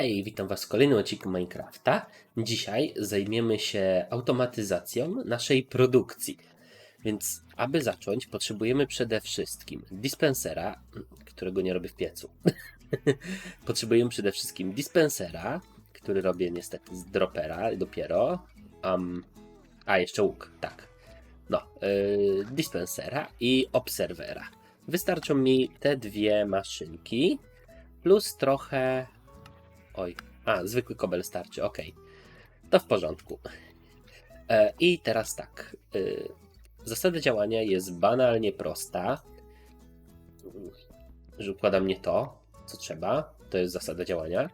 Hej, witam Was w kolejnym odcinku Minecrafta. Dzisiaj zajmiemy się automatyzacją naszej produkcji. Więc, aby zacząć, potrzebujemy przede wszystkim dispensera, którego nie robię w piecu. potrzebujemy przede wszystkim dispensera, który robię niestety z dropera dopiero. Um, a, jeszcze łuk, tak. No, yy, dispensera i obserwera. Wystarczą mi te dwie maszynki, plus trochę Oj, a, zwykły kobel starczy, ok. To w porządku. E, I teraz tak. Y, zasada działania jest banalnie prosta. Że układam nie to, co trzeba. To jest zasada działania.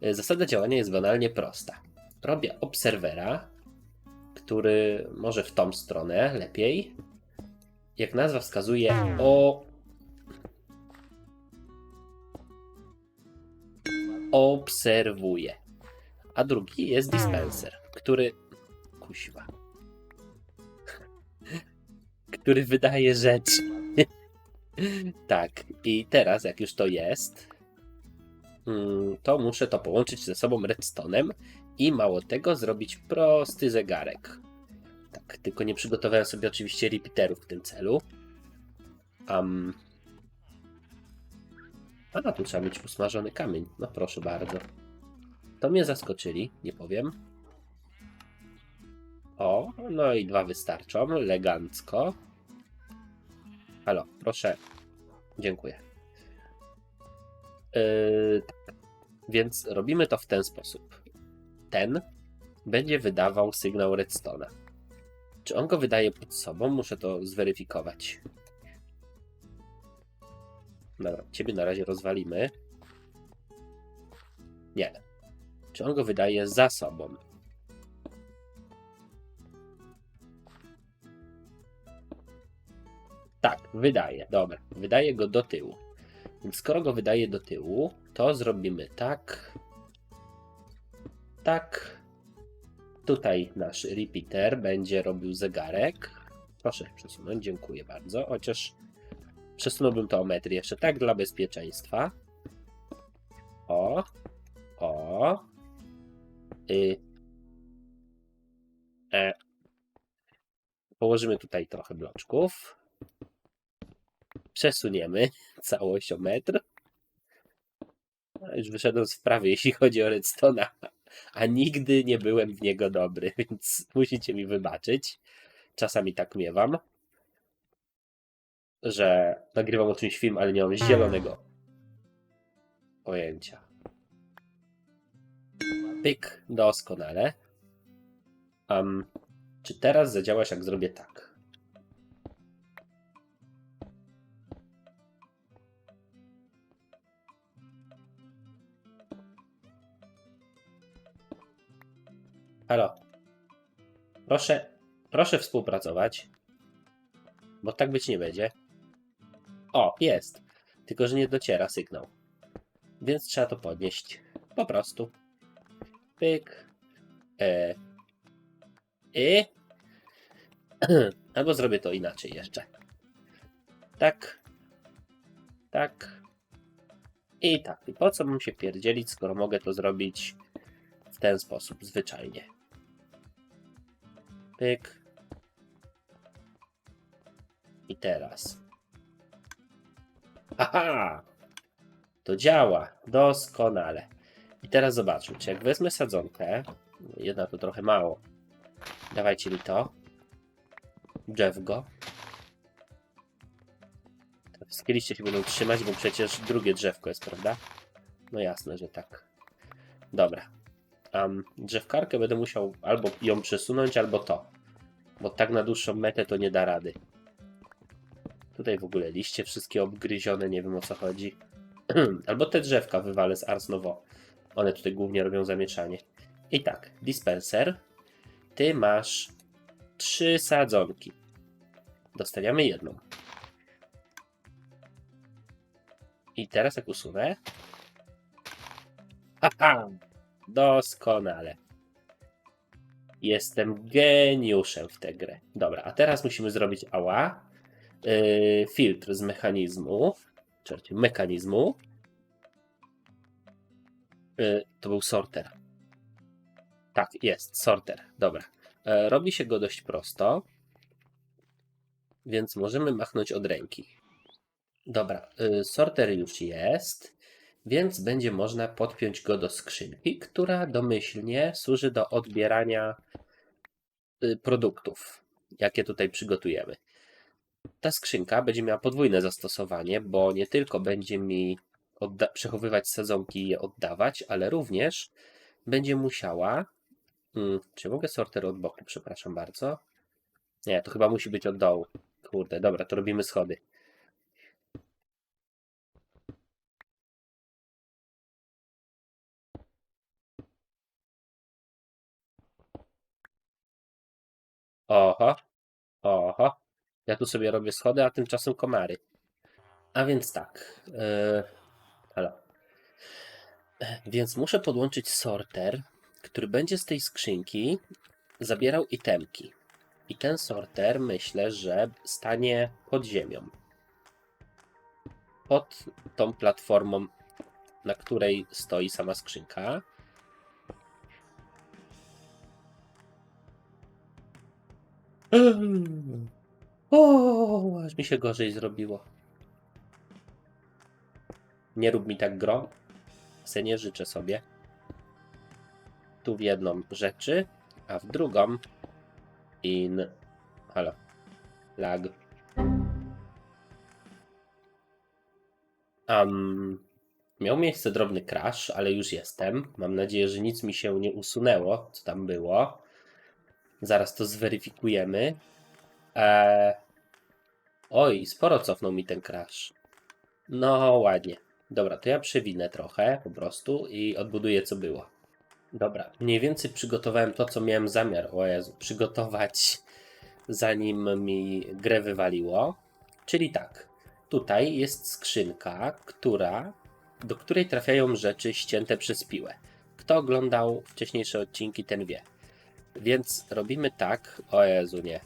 E, Zasada działania jest banalnie prosta. Robię obserwera, który może w tą stronę lepiej. Jak nazwa wskazuje, o obserwuje. A drugi jest dispenser, który. Kuźwa. który wydaje rzeczy. tak, i teraz, jak już to jest, mm, to muszę to połączyć ze sobą redstone'em i mało tego zrobić prosty zegarek. Tak, tylko nie przygotowałem sobie oczywiście repeaterów w tym celu. Um, a, tu trzeba mieć usmażony kamień. No proszę bardzo. To mnie zaskoczyli, nie powiem. O, no i dwa wystarczą. Elegancko. Halo, proszę. Dziękuję. Yy, tak. Więc robimy to w ten sposób. Ten będzie wydawał sygnał redstone'a. Czy on go wydaje pod sobą? Muszę to zweryfikować. Dobra, ciebie na razie rozwalimy. Nie. Czy on go wydaje za sobą? Tak, wydaje. Dobra, wydaje go do tyłu. Więc skoro go wydaje do tyłu, to zrobimy tak. Tak. Tutaj nasz repeater będzie robił zegarek. Proszę przesunąć, dziękuję bardzo. Chociaż Przesunąłbym to o metr jeszcze, tak dla bezpieczeństwa. O. O. Y. E. Położymy tutaj trochę bloczków. Przesuniemy całość o metr. No, Już wyszedłem z wprawy, jeśli chodzi o redstone'a. A nigdy nie byłem w niego dobry, więc musicie mi wybaczyć. Czasami tak miewam że nagrywam o czymś film, ale nie mam zielonego pojęcia. Pyk, doskonale. Um, czy teraz zadziałasz, jak zrobię tak? Halo. Proszę, proszę współpracować, bo tak być nie będzie. O, jest. Tylko, że nie dociera sygnał. Więc trzeba to podnieść. Po prostu. Pyk. E. I. Albo zrobię to inaczej jeszcze. Tak. Tak. I tak. I po co mam się pierdzielić, skoro mogę to zrobić w ten sposób, zwyczajnie. Pyk. I teraz. Aha! To działa. Doskonale. I teraz zobaczmy, czy jak wezmę sadzonkę, jedna to trochę mało. Dawajcie mi to. Drzewko. Te Wszystkie się będą trzymać, bo przecież drugie drzewko jest, prawda? No jasne, że tak. Dobra. Um, drzewkarkę będę musiał albo ją przesunąć, albo to. Bo tak na dłuższą metę to nie da rady. Tutaj w ogóle liście wszystkie obgryzione, nie wiem o co chodzi. Albo te drzewka wywalę z Ars Novo. One tutaj głównie robią zamieszanie. I tak, dispenser. Ty masz trzy sadzonki. Dostaniemy jedną. I teraz jak usunę. Haha! Doskonale. Jestem geniuszem w tę grę. Dobra, a teraz musimy zrobić ała yy, filtr z mechanizmu, czyli mechanizmu. Y, to był sorter. Tak, jest, sorter. Dobra. E, robi się go dość prosto, więc możemy machnąć od ręki. Dobra, y, sorter już jest, więc będzie można podpiąć go do skrzynki, która domyślnie służy do odbierania y, produktów, jakie tutaj przygotujemy. Ta skrzynka będzie miała podwójne zastosowanie, bo nie tylko będzie mi przechowywać sadzonki i je oddawać, ale również będzie musiała. Hmm, czy mogę sorter od boku? Przepraszam bardzo. Nie, to chyba musi być od dołu. Kurde, dobra, to robimy schody. Oho, oho. Ja tu sobie robię schody, a tymczasem komary. A więc tak. Yy, halo. E, Więc muszę podłączyć sorter, który będzie z tej skrzynki zabierał itemki. I ten sorter myślę, że stanie pod ziemią. Pod tą platformą, na której stoi sama skrzynka. O, aż mi się gorzej zrobiło. Nie rób mi tak gro. Se nie życzę sobie. Tu w jedną rzeczy, a w drugą in. Halo. Lag. Um, miał miejsce drobny crash, ale już jestem. Mam nadzieję, że nic mi się nie usunęło, co tam było. Zaraz to zweryfikujemy. Eee... Oj, sporo cofnął mi ten crash. No, ładnie. Dobra, to ja przewinę trochę po prostu i odbuduję co było. Dobra, mniej więcej przygotowałem to, co miałem zamiar, o Jezu, przygotować zanim mi grę wywaliło. Czyli tak, tutaj jest skrzynka, która, do której trafiają rzeczy ścięte przez piłę. Kto oglądał wcześniejsze odcinki, ten wie. Więc robimy tak, o Jezu, nie.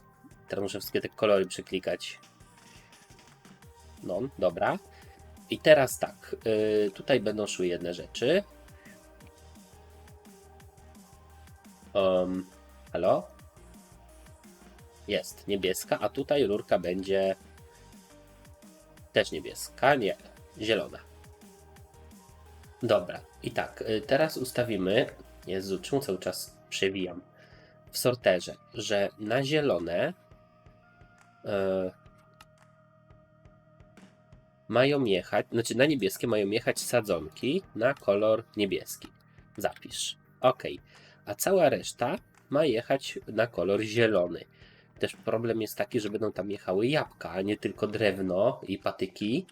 Teraz muszę wszystkie te kolory przeklikać. No, dobra. I teraz tak, y, tutaj będą szły jedne rzeczy. Um, halo? Jest niebieska, a tutaj rurka będzie też niebieska, nie, zielona. Dobra, i tak, y, teraz ustawimy, Jezu, czemu cały czas przewijam, w sorterze, że na zielone e, mają jechać, znaczy na niebieskie mają jechać sadzonki na kolor niebieski. Zapisz. Ok. A cała reszta ma jechać na kolor zielony. Też problem jest taki, że będą tam jechały jabłka, a nie tylko drewno i patyki,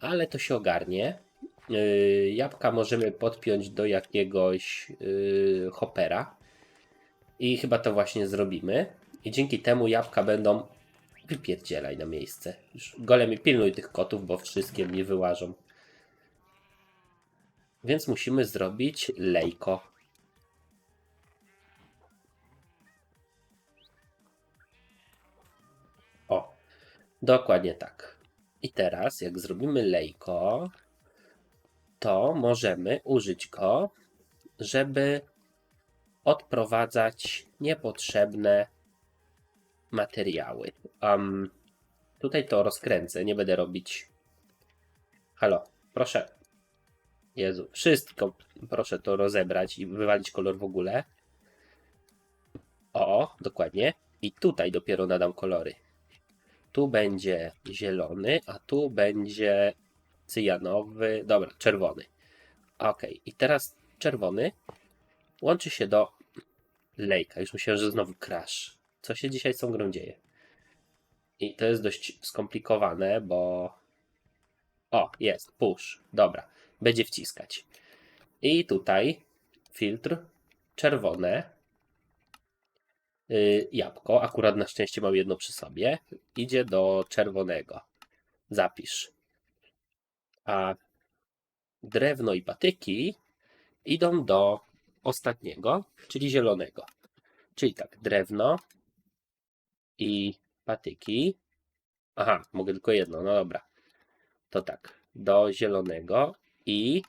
ale to się ogarnie. Yy, jabłka możemy podpiąć do jakiegoś yy, hopera i chyba to właśnie zrobimy. I dzięki temu jabłka będą Wypierdzielaj na miejsce. Już golem pilnuj tych kotów, bo wszystkie mi wyłażą. Więc musimy zrobić lejko. O, dokładnie tak. I teraz, jak zrobimy lejko, to możemy użyć go, żeby odprowadzać niepotrzebne materiały. Um, tutaj to rozkręcę, nie będę robić. Halo, proszę. Jezu, wszystko proszę to rozebrać i wywalić kolor w ogóle. O, dokładnie. I tutaj dopiero nadam kolory. Tu będzie zielony, a tu będzie cyjanowy, dobra, czerwony. Ok, i teraz czerwony łączy się do lejka. Już myślałem, że znowu crash co się dzisiaj z tą grą dzieje. I to jest dość skomplikowane, bo. O, jest, push. Dobra, będzie wciskać. I tutaj filtr czerwone. Yy, jabłko, akurat na szczęście mam jedno przy sobie, idzie do czerwonego. Zapisz. A drewno i patyki idą do ostatniego, czyli zielonego. Czyli tak, drewno, i patyki. Aha, mogę tylko jedno, no dobra. To tak, do zielonego i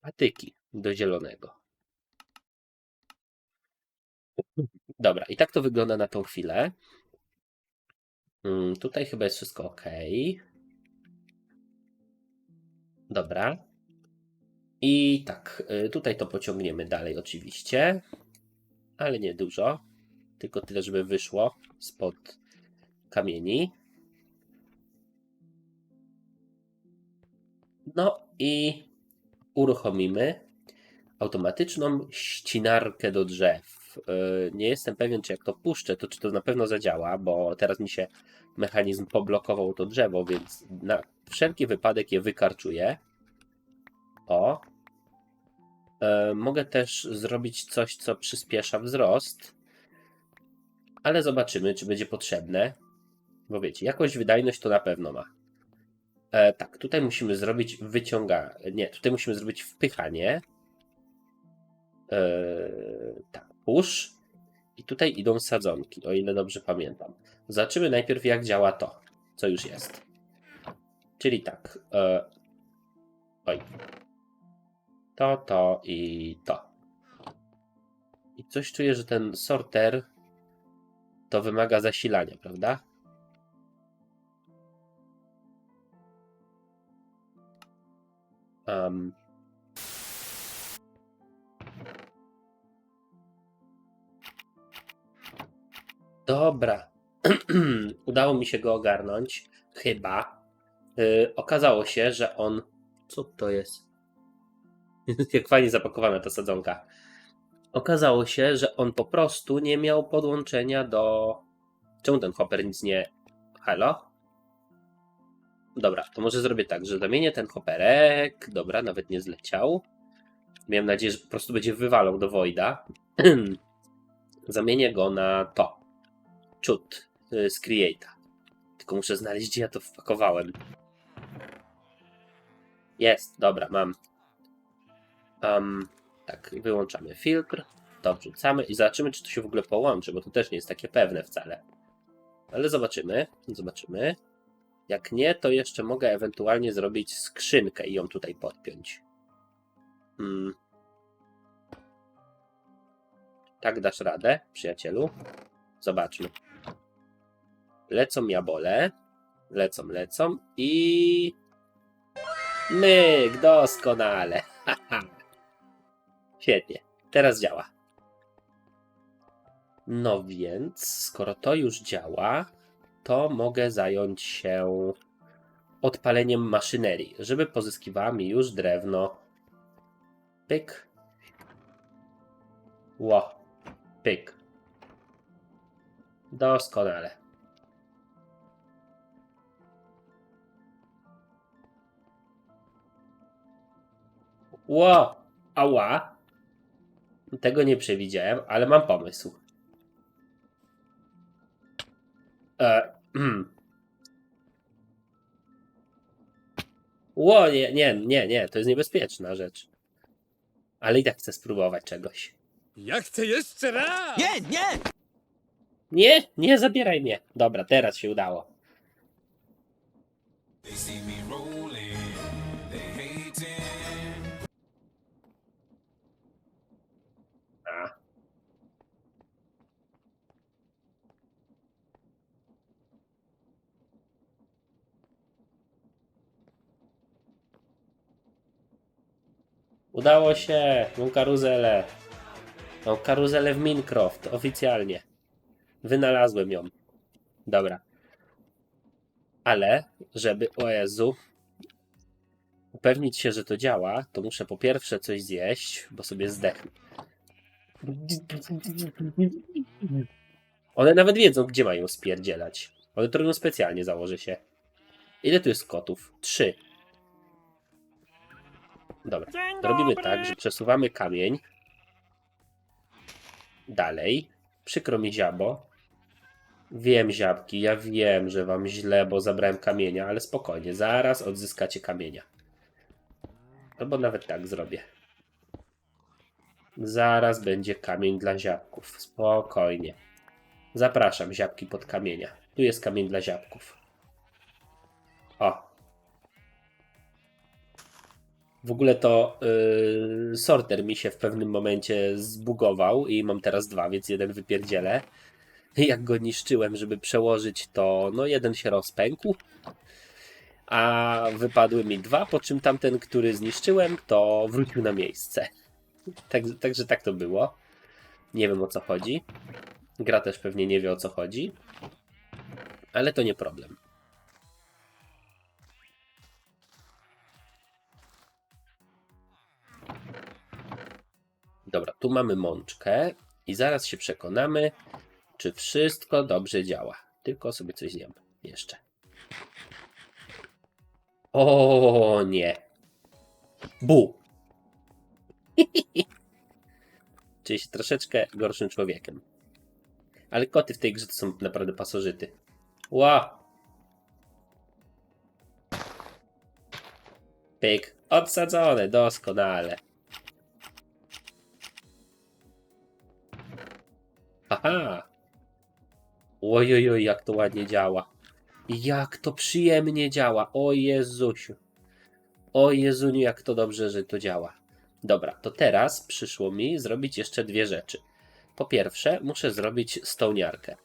patyki do zielonego. Dobra, i tak to wygląda na tą chwilę. Mm, tutaj chyba jest wszystko ok. Dobra. I tak, y, tutaj to pociągniemy dalej oczywiście, ale nie dużo, tylko tyle, żeby wyszło spod kamieni. No i uruchomimy automatyczną ścinarkę do drzew. Yy, Nie jestem pewien, czy jak to puszczę, to czy to na pewno zadziała, bo teraz mi się mechanizm poblokował to drzewo, więc na wszelki wypadek je wykarczuję. O. Yy, Mogę też zrobić coś, co przyspiesza wzrost, ale zobaczymy, czy będzie potrzebne. Bo wiecie, jakąś wydajność to na pewno ma. E, tak, tutaj musimy zrobić wyciąga. Nie, tutaj musimy zrobić wpychanie. E, tak, push. I tutaj idą sadzonki, o ile dobrze pamiętam. Zobaczymy najpierw, jak działa to, co już jest. Czyli tak. E, oj. To, to i to. I coś czuję, że ten sorter to wymaga zasilania, prawda? Um, dobra. Udało mi się go ogarnąć. Chyba. Yy, okazało się, że on. Co to jest? Jak fajnie zapakowana ta sadzonka. Okazało się, że on po prostu nie miał podłączenia do. Czemu ten hopper nic nie. Halo? Dobra, to może zrobię tak, że zamienię ten hoperek. Dobra, nawet nie zleciał. Miałem nadzieję, że po prostu będzie wywalał do Voida. Zamienię go na to. Chut y, z Create'a. Tylko muszę znaleźć, gdzie ja to wpakowałem. Jest, dobra, mam. Um, tak, wyłączamy filtr. To wrzucamy i zobaczymy, czy to się w ogóle połączy, bo to też nie jest takie pewne wcale. Ale zobaczymy, zobaczymy. Jak nie, to jeszcze mogę ewentualnie zrobić skrzynkę i ją tutaj podpiąć. Hmm. Tak dasz radę, przyjacielu? Zobaczmy. Lecą jabole. Lecą, lecą i... Myk, doskonale. Świetnie. Teraz działa. No więc, skoro to już działa, to mogę zająć się odpaleniem maszynerii, żeby pozyskiwała mi już drewno. Pyk. Ło. Pyk. Doskonale. Ło. Ała. Tego nie przewidziałem, ale mam pomysł. E, hmm. Ło, nie, nie, nie, nie, to jest niebezpieczna rzecz. Ale i tak chcę spróbować czegoś. Ja chcę jeszcze raz! Nie, nie! Nie, nie zabieraj mnie. Dobra, teraz się udało. They see me Udało się! Mam karuzelę. Mam karuzelę w Minecraft, oficjalnie. Wynalazłem ją. Dobra. Ale, żeby, o Jezu, upewnić się, że to działa, to muszę po pierwsze coś zjeść, bo sobie zdechnę. One nawet wiedzą, gdzie mają spierdzielać. One to robią specjalnie, założę się. Ile tu jest kotów? Trzy. Dobra. Robimy tak, że przesuwamy kamień. Dalej. Przykro mi ziabo. Wiem, ziabki, ja wiem, że wam źle, bo zabrałem kamienia, ale spokojnie, zaraz odzyskacie kamienia. Albo nawet tak zrobię. Zaraz będzie kamień dla ziabków. Spokojnie. Zapraszam ziabki pod kamienia. Tu jest kamień dla ziabków. O. W ogóle to yy, sorter mi się w pewnym momencie zbugował i mam teraz dwa, więc jeden wypierdzielę. Jak go niszczyłem, żeby przełożyć, to no jeden się rozpękł, a wypadły mi dwa, po czym tamten, który zniszczyłem, to wrócił na miejsce. Tak, także tak to było. Nie wiem o co chodzi. Gra też pewnie nie wie o co chodzi. Ale to nie problem. Dobra, tu mamy mączkę i zaraz się przekonamy, czy wszystko dobrze działa. Tylko sobie coś zjem jeszcze. O nie. Bu. Czyli się troszeczkę gorszym człowiekiem. Ale koty w tej grze to są naprawdę pasożyty. Ła. Pyk. Odsadzone, doskonale. Aha. Ojojoj, jak to ładnie działa. Jak to przyjemnie działa. O Jezusiu. O Jezuniu, jak to dobrze, że to działa. Dobra, to teraz przyszło mi zrobić jeszcze dwie rzeczy. Po pierwsze, muszę zrobić stołniarkę.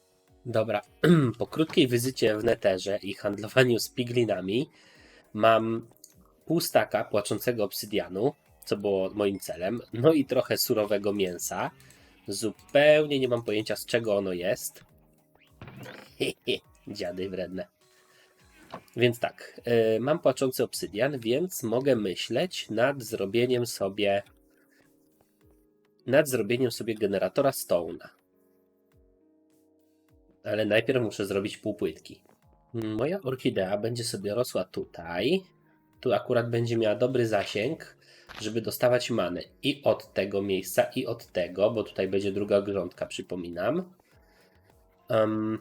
Dobra, po krótkiej wizycie w neterze i handlowaniu z piglinami mam pół staka płaczącego obsydianu, co było moim celem, no i trochę surowego mięsa. Zupełnie nie mam pojęcia z czego ono jest. Dziady wredne. Więc tak, yy, mam płaczący obsydian, więc mogę myśleć nad zrobieniem sobie nad zrobieniem sobie generatora Stone'a. Ale najpierw muszę zrobić półpłytki. Moja orchidea będzie sobie rosła tutaj. Tu akurat będzie miała dobry zasięg, żeby dostawać many i od tego miejsca, i od tego, bo tutaj będzie druga grządka, przypominam. Em,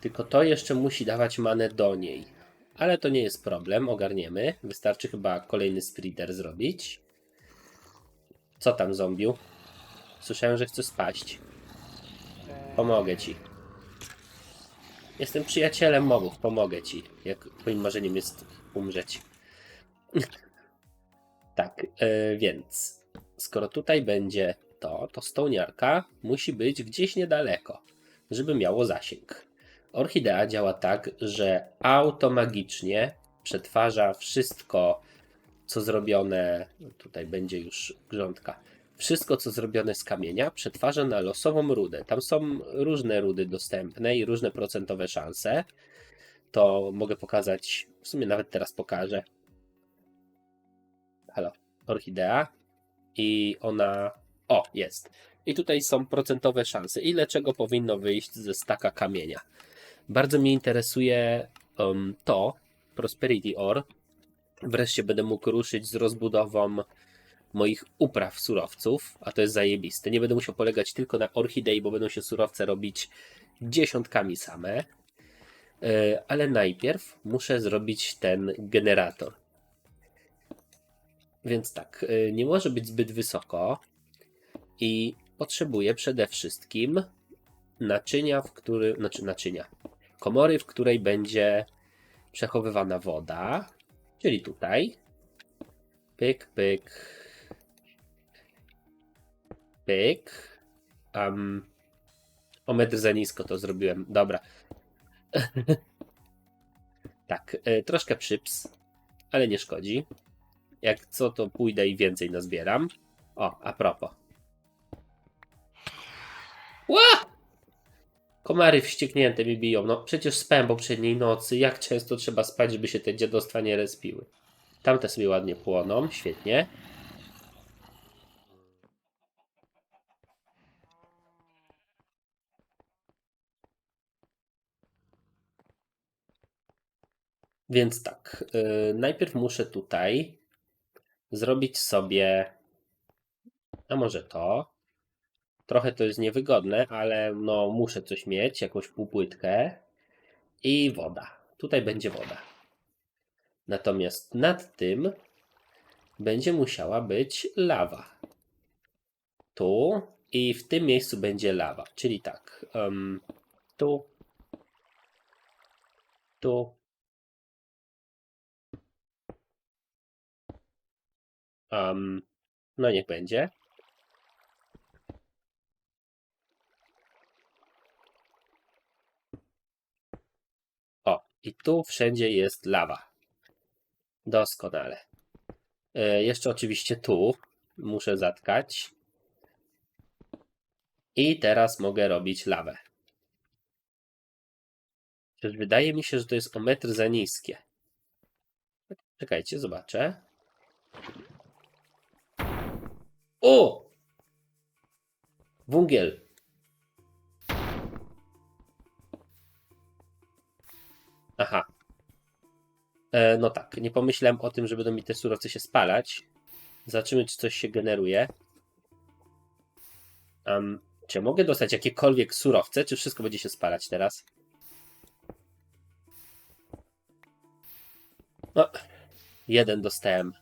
tylko to jeszcze musi dawać manę do niej. Ale to nie jest problem, ogarniemy. Wystarczy chyba kolejny spreader zrobić. Co tam, zombiu? Słyszałem, że chcesz spaść. Pomogę ci. Jestem przyjacielem mobów, pomogę ci. Jak twoim marzeniem jest umrzeć. tak, e, więc skoro tutaj będzie to, to stołniarka musi być gdzieś niedaleko, żeby miało zasięg. Orchidea działa tak, że automagicznie przetwarza wszystko, co zrobione. Tutaj będzie już grządka. Wszystko, co zrobione z kamienia, przetwarza na losową rudę. Tam są różne rudy dostępne i różne procentowe szanse. To mogę pokazać, w sumie nawet teraz pokażę. Halo, orchidea. I ona. O, jest. I tutaj są procentowe szanse. Ile czego powinno wyjść ze staka kamienia. Bardzo mnie interesuje um, to, Prosperity Ore. Wreszcie będę mógł ruszyć z rozbudową moich upraw surowców, a to jest zajebiste. Nie będę musiał polegać tylko na orchidei, bo będą się surowce robić dziesiątkami same. Yy, Ale najpierw muszę zrobić ten generator. Więc tak, yy, nie może być zbyt wysoko i potrzebuję przede wszystkim naczynia, w którym, znaczy naczynia, komory, w której będzie przechowywana woda, czyli tutaj. Pyk, pyk. Pyk. Um, o metr za nisko to zrobiłem. Dobra. tak, y, troszkę przyps, ale nie szkodzi. Jak co, to pójdę i więcej nazbieram. O, a propos. Ła! Komary wścieknięte mi biją. No przecież spałem poprzedniej nocy. Jak często trzeba spać, żeby się te dziadostwa nie respiły? Tamte sobie ładnie płoną. Świetnie. Więc tak. Yy, najpierw muszę tutaj zrobić sobie. A może to? Trochę to jest niewygodne, ale no muszę coś mieć, jakąś półpłytkę i woda. Tutaj będzie woda. Natomiast nad tym będzie musiała być lawa. Tu i w tym miejscu będzie lawa. Czyli tak, em, tu, tu, Um, no niech będzie. O, i tu wszędzie jest lawa. Doskonale. E, jeszcze oczywiście tu muszę zatkać. I teraz mogę robić lawę. Przecież wydaje mi się, że to jest o metr za niskie. Czekajcie, zobaczę. O! Wungiel. Aha. E, no tak, nie pomyślałem o tym, że będą mi te surowce się spalać. Zobaczymy, czy coś się generuje. Um, czy mogę dostać jakiekolwiek surowce, czy wszystko będzie się spalać teraz? No, jeden dostałem.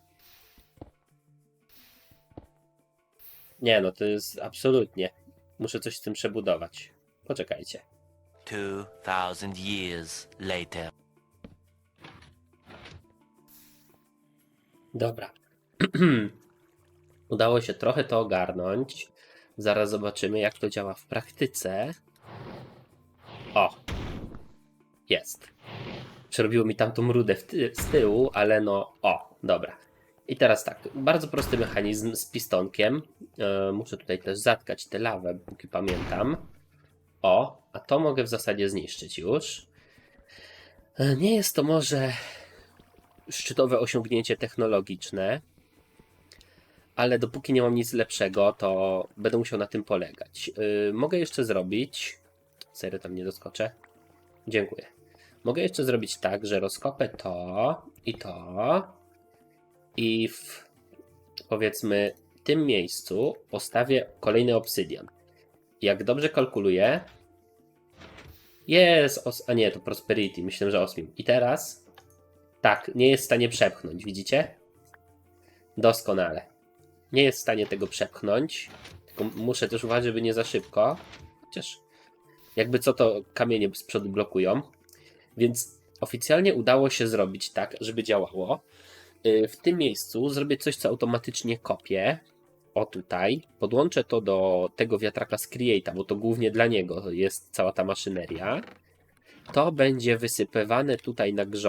Nie, no to jest absolutnie. Muszę coś z tym przebudować. Poczekajcie. 2000 years later. Dobra. Udało się trochę to ogarnąć. Zaraz zobaczymy, jak to działa w praktyce. O! Jest. Przerobiło mi tamtą rudę ty z tyłu, ale no. O, dobra. I teraz tak, bardzo prosty mechanizm z pistonkiem. E, muszę tutaj też zatkać tę lawę, póki pamiętam. O, a to mogę w zasadzie zniszczyć już. E, nie jest to może szczytowe osiągnięcie technologiczne, ale dopóki nie mam nic lepszego, to będę musiał na tym polegać. Yy, mogę jeszcze zrobić. Serio tam nie doskoczę. Dziękuję. Mogę jeszcze zrobić tak, że rozkopę to i to i w powiedzmy tym miejscu postawię kolejny obsydian. Jak dobrze kalkuluję, jest os... A nie, to Prosperity. Myślę, że osmim. I teraz tak, nie jest w stanie przepchnąć, widzicie? Doskonale. Nie jest w stanie tego przepchnąć. Tylko muszę też uważać, żeby nie za szybko. Chociaż jakby co to kamienie z przodu blokują. Więc oficjalnie udało się zrobić tak, żeby działało. Yy, W tym miejscu zrobię coś, co automatycznie kopię. O tutaj. Podłączę to do tego wiatraka z Create'a, bo to głównie dla niego jest cała ta maszyneria. To będzie wysypywane tutaj na grządek.